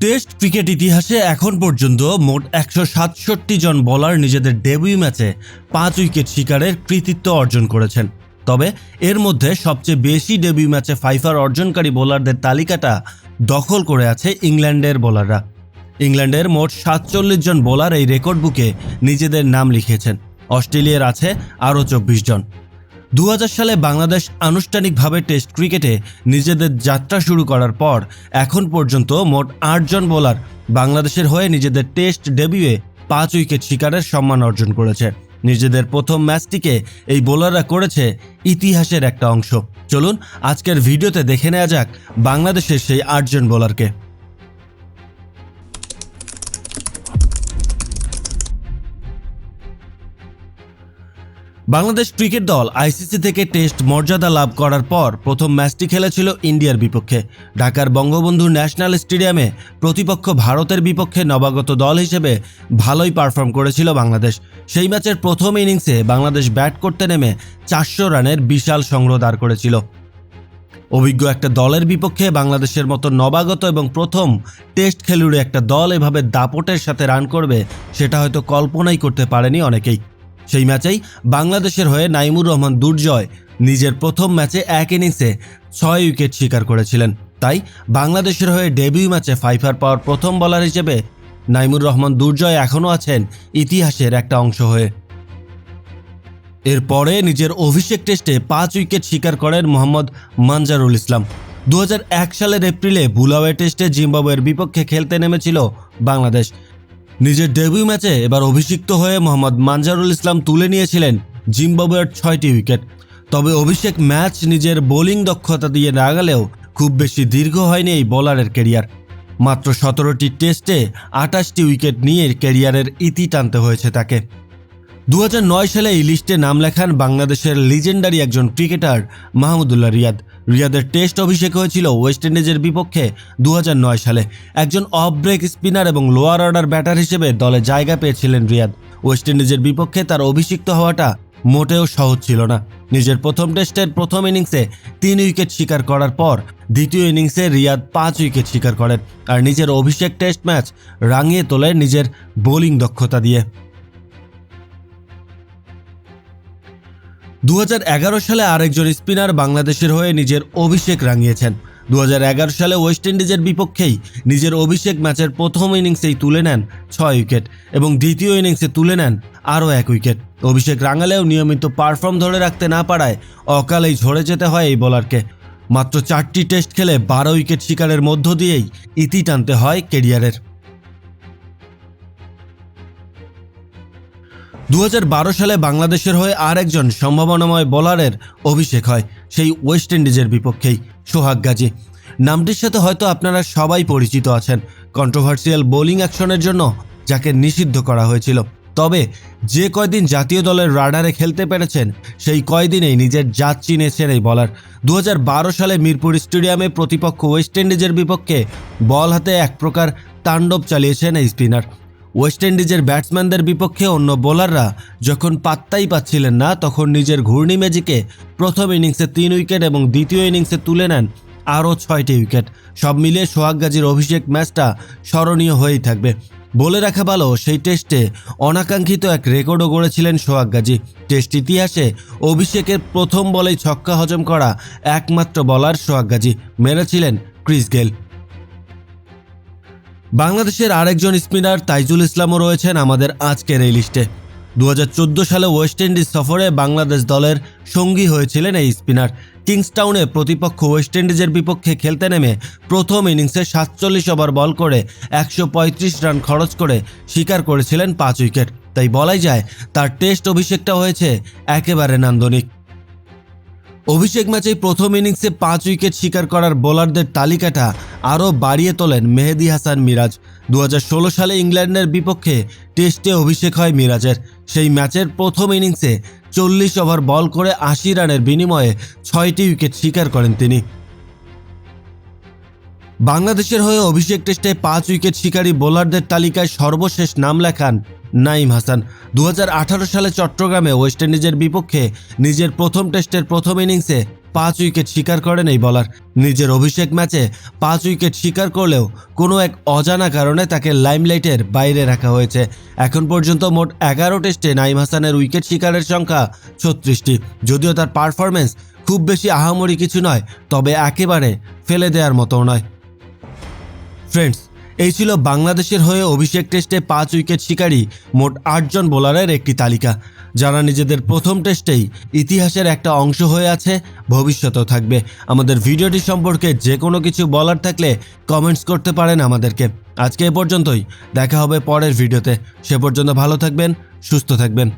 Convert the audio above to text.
Test cricket ইতিহাসে এখন পর্যন্ত মোট একশো সাতষট্টি জন বোলার নিজেদের ডেবিউ ম্যাচে পাঁচ উইকেট শিকারের কৃতিত্ব অর্জন করেছেন। তবে এর মধ্যে সবচেয়ে বেশি ডেবিউ ম্যাচে ফাইফার অর্জনকারী বোলারদের তালিকাটা দখল করে আছে ইংল্যান্ডের বোলাররা ইংল্যান্ডের মোট সাতচল্লিশ জন বোলার এই রেকর্ড বুকে নিজেদের নাম লিখেছেন। অস্ট্রেলিয়ার আছে আরও চব্বিশ জন। দু হাজার সালে বাংলাদেশ আনুষ্ঠানিকভাবে টেস্ট ক্রিকেটে নিজেদের যাত্রা শুরু করার পর এখন পর্যন্ত মোট আটজন বোলার বাংলাদেশের হয়ে নিজেদের টেস্ট ডেবিউয়ে পাঁচ উইকেট শিকারের সম্মান অর্জন করেছে। নিজেদের প্রথম ম্যাচটিকে এই বোলাররা করেছে ইতিহাসের একটা অংশ। চলুন আজকের ভিডিওতে দেখে নেওয়া যাক বাংলাদেশের সেই আটজন বোলারকে। বাংলাদেশ ক্রিকেট দল আইসিসি থেকে টেস্ট মর্যাদা লাভ করার পর প্রথম ম্যাচটি খেলেছিল ইন্ডিয়ার বিপক্ষে। ঢাকার বঙ্গবন্ধু ন্যাশনাল স্টেডিয়ামে প্রতিপক্ষ ভারতের বিপক্ষে নবাগত দল হিসেবে ভালোই পারফর্ম করেছিল বাংলাদেশ। সেই ম্যাচের প্রথম ইনিংসে বাংলাদেশ ব্যাট করতে নেমে চারশো রানের বিশাল সংগ্রহ দাঁড় করেছিল। অভিজ্ঞ একটা দলের বিপক্ষে বাংলাদেশের মতো নবাগত এবং প্রথম টেস্ট খেলুড়ে একটা দল এভাবে দাপটের সাথে রান করবে, সেটা হয়তো কল্পনাই করতে পারেনি অনেকেই। সেই ম্যাচেই বাংলাদেশের হয়ে নাইমুর রহমান দুর্জয় নিজের প্রথম ম্যাচে এক ইনিংসে ছয় উইকেট শিকার করেছিলেন। তাই বাংলাদেশের হয়ে ডেবিউ ম্যাচে ফাইফার পাওয়ার প্রথম বলার হিসেবে নাইমুর রহমান দুর্জয় এখনও আছেন ইতিহাসের একটা অংশ হয়ে। এরপরে নিজের অভিষেক টেস্টে পাঁচ উইকেট শিকার করেন মোহাম্মদ মানজারুল ইসলাম। দু হাজার এক সালের এপ্রিলে বুলাওয়ে টেস্টে জিম্বাবুয়ের বিপক্ষে খেলতে নেমেছিল বাংলাদেশ। নিজের ডেবিউ ম্যাচে এবার অভিষিক্ত হয়ে মোহাম্মদ মানজারুল ইসলাম তুলে নিয়েছিলেন জিম্বাবুয়ের ছয়টি উইকেট তবে অভিষেক ম্যাচ নিজের বোলিং দক্ষতা দিয়ে না গেলেও খুব বেশি দীর্ঘ হয়নি এই বোলারের কেরিয়ার মাত্র সতেরোটি টেস্টে আটাশটি উইকেট নিয়ে ক্যারিয়ারের ইতি টানতে হয়েছে তাকে। দু হাজার নয় সালে এই লিস্টে নাম লেখান বাংলাদেশের লিজেন্ডারি একজন ক্রিকেটার, মাহমুদুল্লাহ রিয়াদ। রিয়াদের টেস্ট অভিষেক হয়েছিল ওয়েস্ট ইন্ডিজের বিপক্ষে দু হাজার নয় সালে। একজন অফ ব্রেক স্পিনার এবং লোয়ার অর্ডার ব্যাটার হিসেবে দলে জায়গা পেয়েছিলেন রিয়াদ। ওয়েস্ট ইন্ডিজের বিপক্ষে তার অভিষিক্ত হওয়াটা মোটেও সহজ ছিল না। নিজের প্রথম টেস্টের প্রথম ইনিংসে তিন উইকেট শিকার করার পর দ্বিতীয় ইনিংসে রিয়াদ পাঁচ উইকেট শিকার করেন। আর নিজের অভিষেক টেস্ট ম্যাচ রাঙিয়ে তোলে নিজের বোলিং দক্ষতা দিয়ে। দু হাজার এগারো সালে আরেকজন স্পিনার বাংলাদেশের হয়ে নিজের অভিষেক রাঙিয়েছেন। দু হাজার এগারো সালে ওয়েস্ট ইন্ডিজের বিপক্ষেই নিজের অভিষেক ম্যাচের প্রথম ইনিংসেই তুলে নেন ছয় উইকেট এবং দ্বিতীয় ইনিংসে তুলে নেন আরও এক উইকেট। অভিষেক রাঙালেও নিয়মিত পারফর্ম ধরে রাখতে না পারায় অকালেই ঝরে যেতে হয় এই বোলারকে। মাত্র চারটি টেস্ট খেলে বারো উইকেট শিকারের মধ্য দিয়েই ইতি টানতে হয় কেরিয়ারের। দু হাজার বারো সালে বাংলাদেশের হয়ে আর একজন সম্ভাবনাময় বোলারের অভিষেক হয়, সেই ওয়েস্ট ইন্ডিজের বিপক্ষেই, সোহাগ গাজী। নামটির সাথে হয়তো আপনারা সবাই পরিচিত আছেন কন্ট্রোভার্সিয়াল বোলিং অ্যাকশনের জন্য যাকে নিষিদ্ধ করা হয়েছিল। তবে যে কয়দিন জাতীয় দলের রাডারে খেলতে পেরেছেন, সেই কয়দিনেই নিজের জাত চিনেছেন এই বলার। দু হাজার বারো সালে মিরপুর স্টেডিয়ামে প্রতিপক্ষ ওয়েস্ট ইন্ডিজের বিপক্ষে বল হাতে এক প্রকার তাণ্ডব চালিয়েছেন এই স্পিনার। ওয়েস্ট ইন্ডিজের ব্যাটসম্যানদের বিপক্ষে অন্য বোলাররা যখন পাত্তাই পাচ্ছিলেন না, তখন নিজের ঘূর্ণি ম্যাজিকে প্রথম ইনিংসে তিন উইকেট এবং দ্বিতীয় ইনিংসে তুলে নেন আরও ছয়টি উইকেট সব মিলিয়ে সোহাগ গাজীর অভিষেক ম্যাচটা স্মরণীয় হয়েই থাকবে। বলে রাখা ভালো, সেই টেস্টে অনাকাঙ্ক্ষিত এক রেকর্ডও গড়েছিলেন সোহাগ গাজী। টেস্ট ইতিহাসে অভিষেকের প্রথম বলেই ছক্কা হজম করা একমাত্র বলার সোহাগ গাজী। মেরেছিলেন Chris Gayle. বাংলাদেশের আরেকজন স্পিনার তাইজুল ইসলামও রয়েছেন আমাদের আজকের এই লিস্টে। দু হাজার চোদ্দ সালে ওয়েস্ট ইন্ডিজ সফরে বাংলাদেশ দলের সঙ্গী হয়েছিলেন এই স্পিনার। কিংসটাউনে প্রতিপক্ষ ওয়েস্ট ইন্ডিজের বিপক্ষে খেলতে নেমে প্রথম ইনিংসে সাতচল্লিশ ওভার বল করে একশো পঁয়ত্রিশ রান খরচ করে স্বীকার করেছিলেন পাঁচ উইকেট। তাই বলাই যায়, তার টেস্ট অভিষেকটা হয়েছে একেবারে নান্দনিক। অভিষেক ম্যাচে প্রথম ইনিংসে পাঁচ উইকেট শিকার করার বোলারদের তালিকাটা আরও বাড়িয়ে তোলেন মেহেদি হাসান মিরাজ। দু হাজার ষোলো সালে ইংল্যান্ডের বিপক্ষে টেস্টে অভিষেক হয় মিরাজের। সেই ম্যাচের প্রথম ইনিংসে চল্লিশ ওভার বল করে আশি রানের বিনিময়ে ছয়টি উইকেট শিকার করেন তিনি। বাংলাদেশের হয়ে অভিষেক টেস্টে পাঁচ উইকেট শিকারী বোলারদের তালিকায় সর্বশেষ নাম লেখান নাইম হাসান। দু হাজার আঠারো সালে চট্টগ্রামে ওয়েস্ট ইন্ডিজের বিপক্ষে নিজের প্রথম টেস্টের প্রথম ইনিংসে পাঁচ উইকেট শিকার করেন এই বলার। নিজের অভিষেক ম্যাচে পাঁচ উইকেট শিকার করলেও কোনো এক অজানা কারণে তাকে লাইমলাইটের বাইরে রাখা হয়েছে। এখন পর্যন্ত মোট এগারো টেস্টে নাইম হাসানের উইকেট শিকারের সংখ্যা ছত্রিশটি। যদিও তার পারফরমেন্স খুব বেশি আহামরি কিছু নয়, তবে একেবারে ফেলে দেওয়ার মতো নয়। ফ্রেন্ডস এই ছিল বাংলাদেশের হয়ে অভিষেক টেস্টে পাঁচ উইকেট শিকারী মোট আটজন বোলারের একটি তালিকা। যারা নিজেদের প্রথম টেস্টেই ইতিহাসের একটা অংশ হয়ে আছে, ভবিষ্যতেও থাকবে। আমাদের ভিডিওটি সম্পর্কে যে কোনো কিছু বলার থাকলে কমেন্টস করতে পারেন আমাদেরকে। আজকে এ পর্যন্তই। দেখা হবে পরের ভিডিওতে। সে পর্যন্ত ভালো থাকবেন, সুস্থ থাকবেন।